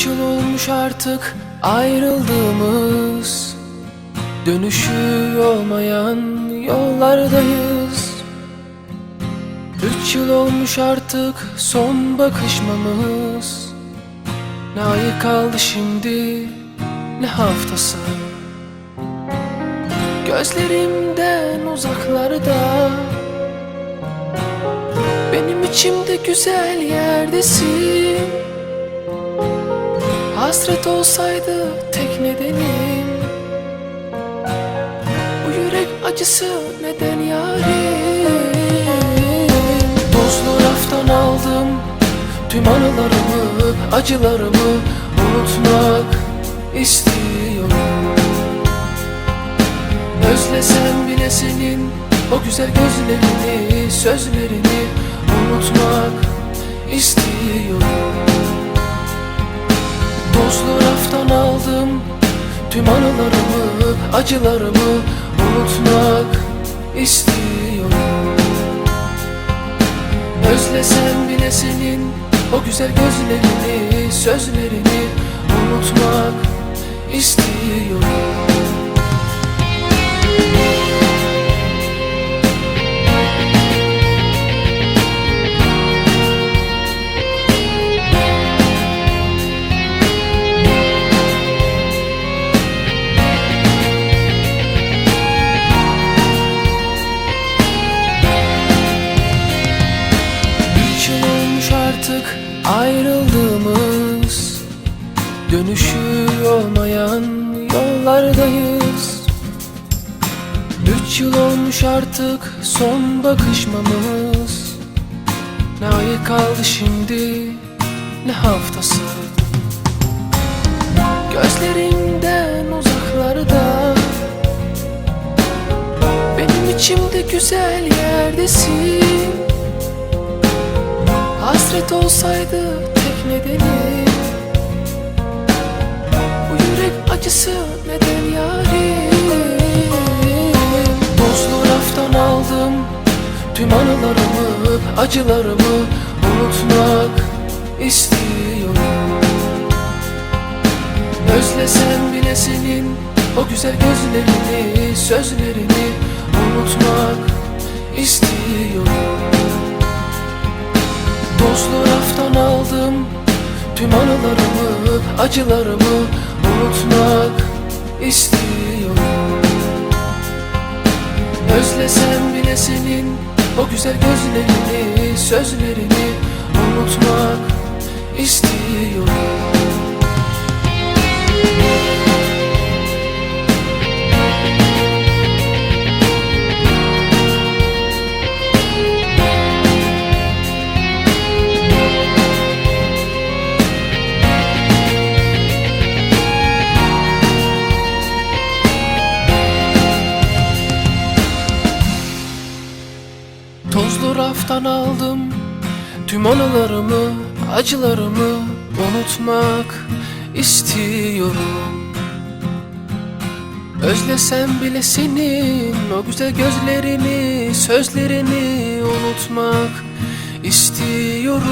Üç yıl olmuş artık ayrıldığımız. Dönüşü olmayan yollardayız. Üç yıl olmuş artık son bakışmamız. Ne ayı kaldı şimdi ne haftası? Gözlerimden uzaklarda. Benim içimde güzel yerdesin Hasret olsaydı tek nedenim. Bu yürek acısı neden yarim? Tozlu raftan aldım Tüm anılarımı, acılarımı Unutmak istiyorum. Özlesem bile senin O güzel gözlerini, sözlerini Unutmak Tüm anılarımı, acılarımı unutmak istiyorum. Özlesem bile senin o güzel gözlerini, sözlerini unutmak istiyorum ayrıldığımız Dönüşü olmayan yollardayız. Üç yıl olmuş artık son bakışmamız. Ne ayı kaldı şimdi ne haftası. Gözlerimden uzaklarda. Benim içimde güzel yerdesin Hasret olsaydı tek nedeni. Bu yürek acısı neden yarim Tozlu raftan aldım Tüm anılarımı, acılarımı Unutmak istiyorum. Özlesem bile senin O güzel gözlerini, sözlerini Unutmak Tozlu raftan aldım Tüm anılarımı, acılarımı unutmak istiyorum. Özlesem bile senin o güzel gözlerini, sözlerini unutmak istiyorum Tozlu raftan aldım Tüm anılarımı, acılarımı unutmak istiyorum. Özlesem bile senin o güzel gözlerini, sözlerini unutmak istiyorum